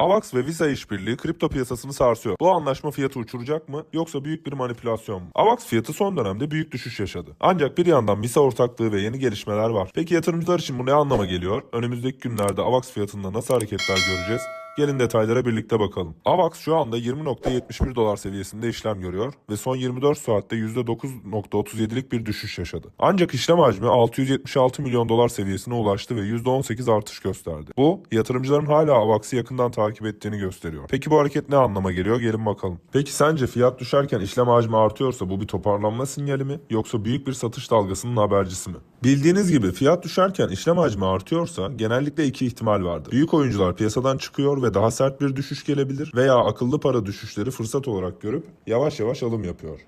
AVAX ve Visa işbirliği kripto piyasasını sarsıyor. Bu anlaşma fiyatı uçuracak mı yoksa büyük bir manipülasyon mu? AVAX fiyatı son dönemde büyük düşüş yaşadı. Ancak bir yandan Visa ortaklığı ve yeni gelişmeler var. Peki yatırımcılar için bu ne anlama geliyor? Önümüzdeki günlerde AVAX fiyatında nasıl hareketler göreceğiz? Gelin detaylara birlikte bakalım. AVAX şu anda 20.71 dolar seviyesinde işlem görüyor ve son 24 saatte %9.37'lik bir düşüş yaşadı. Ancak işlem hacmi 676 milyon dolar seviyesine ulaştı ve %18 artış gösterdi. Bu yatırımcıların hala AVAX'ı yakından takip ettiğini gösteriyor. Peki bu hareket ne anlama geliyor? Gelin bakalım. Peki sence fiyat düşerken işlem hacmi artıyorsa bu bir toparlanma sinyali mi yoksa büyük bir satış dalgasının habercisi mi? Bildiğiniz gibi fiyat düşerken işlem hacmi artıyorsa genellikle iki ihtimal vardır. Büyük oyuncular piyasadan çıkıyor ve daha sert bir düşüş gelebilir veya akıllı para düşüşleri fırsat olarak görüp yavaş yavaş alım yapıyor.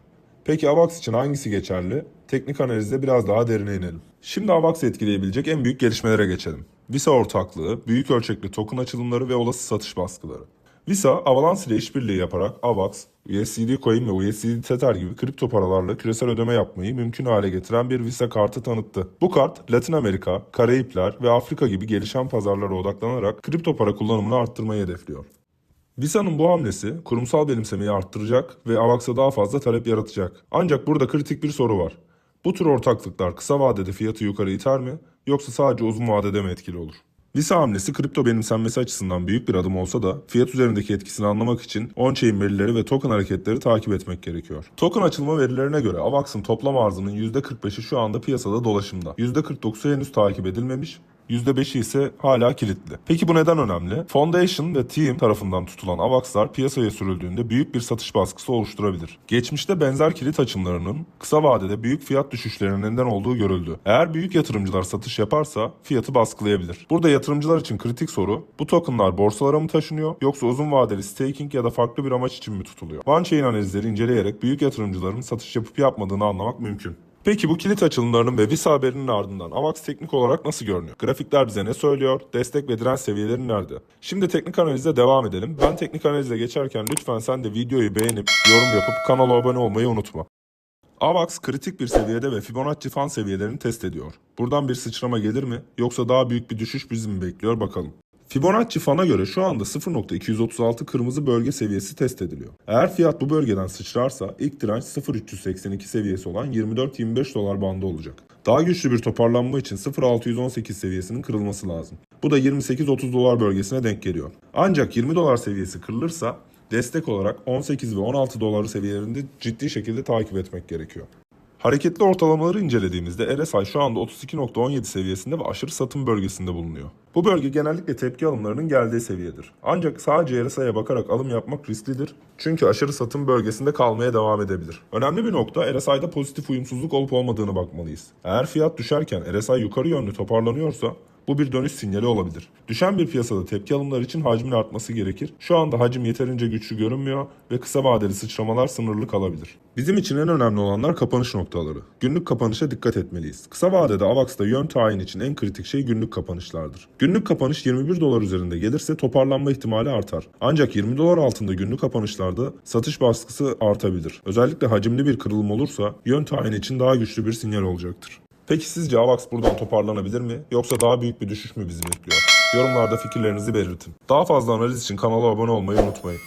Peki AVAX için hangisi geçerli? Teknik analizde biraz daha derine inelim. Şimdi AVAX'ı etkileyebilecek en büyük gelişmelere geçelim. Visa ortaklığı, büyük ölçekli token açılımları ve olası satış baskıları. Visa, Avalanche ile işbirliği yaparak AVAX, USDT Coin ve USDT Tether gibi kripto paralarla küresel ödeme yapmayı mümkün hale getiren bir Visa kartı tanıttı. Bu kart, Latin Amerika, Karayipler ve Afrika gibi gelişen pazarlara odaklanarak kripto para kullanımını arttırmayı hedefliyor. Visa'nın bu hamlesi kurumsal benimsemeyi arttıracak ve AVAX'a daha fazla talep yaratacak. Ancak burada kritik bir soru var. Bu tür ortaklıklar kısa vadede fiyatı yukarı iter mi yoksa sadece uzun vadede mi etkili olur? Visa hamlesi kripto benimsenmesi açısından büyük bir adım olsa da fiyat üzerindeki etkisini anlamak için on-chain verileri ve token hareketleri takip etmek gerekiyor. Token açılma verilerine göre AVAX'ın toplam arzının %45'i şu anda piyasada dolaşımda. %49'u henüz takip edilmemiş, %5'i ise hala kilitli. Peki bu neden önemli? Foundation ve Team tarafından tutulan AVAX'lar piyasaya sürüldüğünde büyük bir satış baskısı oluşturabilir. Geçmişte benzer kilit açımlarının kısa vadede büyük fiyat düşüşlerine neden olduğu görüldü. Eğer büyük yatırımcılar satış yaparsa fiyatı baskılayabilir. Burada yatırımcılar için kritik soru bu tokenlar borsalara mı taşınıyor yoksa uzun vadeli staking ya da farklı bir amaç için mi tutuluyor? One-chain analizleri inceleyerek büyük yatırımcıların satış yapıp yapmadığını anlamak mümkün. Peki bu kilit açılımlarının ve Visa haberinin ardından AVAX teknik olarak nasıl görünüyor? Grafikler bize ne söylüyor? Destek ve direnç seviyeleri nerede? Şimdi teknik analize devam edelim. Ben teknik analize geçerken lütfen sen de videoyu beğenip yorum yapıp kanala abone olmayı unutma. AVAX kritik bir seviyede ve Fibonacci fan seviyelerini test ediyor. Buradan bir sıçrama gelir mi yoksa daha büyük bir düşüş bizi mi bekliyor bakalım. Fibonacci fana göre şu anda 0.236 kırmızı bölge seviyesi test ediliyor. Eğer fiyat bu bölgeden sıçrarsa ilk direnç 0.382 seviyesi olan 24-25 dolar bandı olacak. Daha güçlü bir toparlanma için 0.618 seviyesinin kırılması lazım. Bu da 28-30 dolar bölgesine denk geliyor. Ancak 20 dolar seviyesi kırılırsa destek olarak 18 ve 16 dolar seviyelerinde ciddi şekilde takip etmek gerekiyor. Hareketli ortalamaları incelediğimizde RSI şu anda 32.17 seviyesinde ve aşırı satım bölgesinde bulunuyor. Bu bölge genellikle tepki alımlarının geldiği seviyedir. Ancak sadece RSI'ye bakarak alım yapmak risklidir. Çünkü aşırı satım bölgesinde kalmaya devam edebilir. Önemli bir nokta RSI'da pozitif uyumsuzluk olup olmadığını bakmalıyız. Eğer fiyat düşerken RSI yukarı yönlü toparlanıyorsa bu bir dönüş sinyali olabilir. Düşen bir piyasada tepki alımlar için hacmin artması gerekir. Şu anda hacim yeterince güçlü görünmüyor ve kısa vadeli sıçramalar sınırlı kalabilir. Bizim için en önemli olanlar kapanış noktaları. Günlük kapanışa dikkat etmeliyiz. Kısa vadede AVAX'ta yön tayin için en kritik şey günlük kapanışlardır. Günlük kapanış 21 dolar üzerinde gelirse toparlanma ihtimali artar. Ancak 20 dolar altında günlük kapanışlarda satış baskısı artabilir. Özellikle hacimli bir kırılım olursa yön tayin için daha güçlü bir sinyal olacaktır. Peki sizce AVAX buradan toparlanabilir mi? Yoksa daha büyük bir düşüş mü bizi bekliyor? Yorumlarda fikirlerinizi belirtin. Daha fazla analiz için kanala abone olmayı unutmayın.